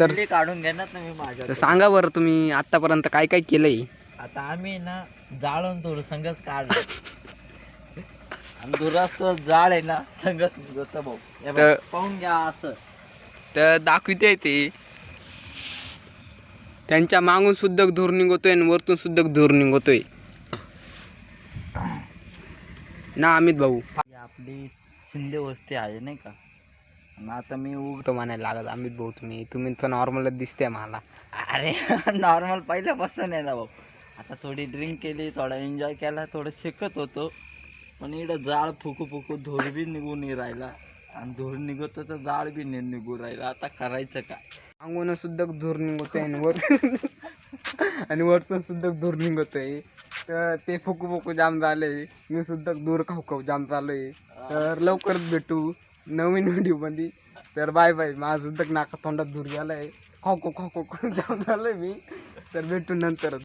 तर- काढून घेणार माझ्या सांगा बरं तुम्ही आतापर्यंत काय काय केलंय? आता आम्ही ना जाळून धूर संगच काढलं. धुराचं जाळ आहे ना संगच निघत भाऊ. हे बघ, तर- पाहून घ्या असं. तर दाखविते ते. त्यांच्या मागून सुद्धा धूर निघतोय आणि वरतून सुद्धा धूर निघतोय. ना अमित भाऊ. ही आपली शिंदे वस्ती आहे नाही का? आणि आता मी उग तो म्हणायला लागत अमित भाऊ तुम्ही तुम्ही तर नॉर्मलच दिसते मला. अरे नॉर्मल पहिल्यापासून आहे ना भाऊ. आता थोडी ड्रिंक केली थोडा एन्जॉय केला थोडं शिकत होतो. पण इकडं जाळ फुकू फुकू धूर बी निघून नाही राहिला. आणि धूर निघतो तर जाळ बी निघून राहिला. आता करायचं काय मागून सुद्धा धूर निघतोय वर आणि वरतून सुद्धा धूर निघतोय. तर ते फुकू फुकू जाम झालंय. मी सुद्धा दूर खाऊ खाऊ जाम झालोय. तर लवकरच भेटू नवीन व्हिडिओमध्ये. तर बाय बाय माझं सुद्धा नाका तोंडात धूर गेलाय. खाऊ खाऊ खाऊ खाऊ जाम झालंय मी. तर भेटू नंतर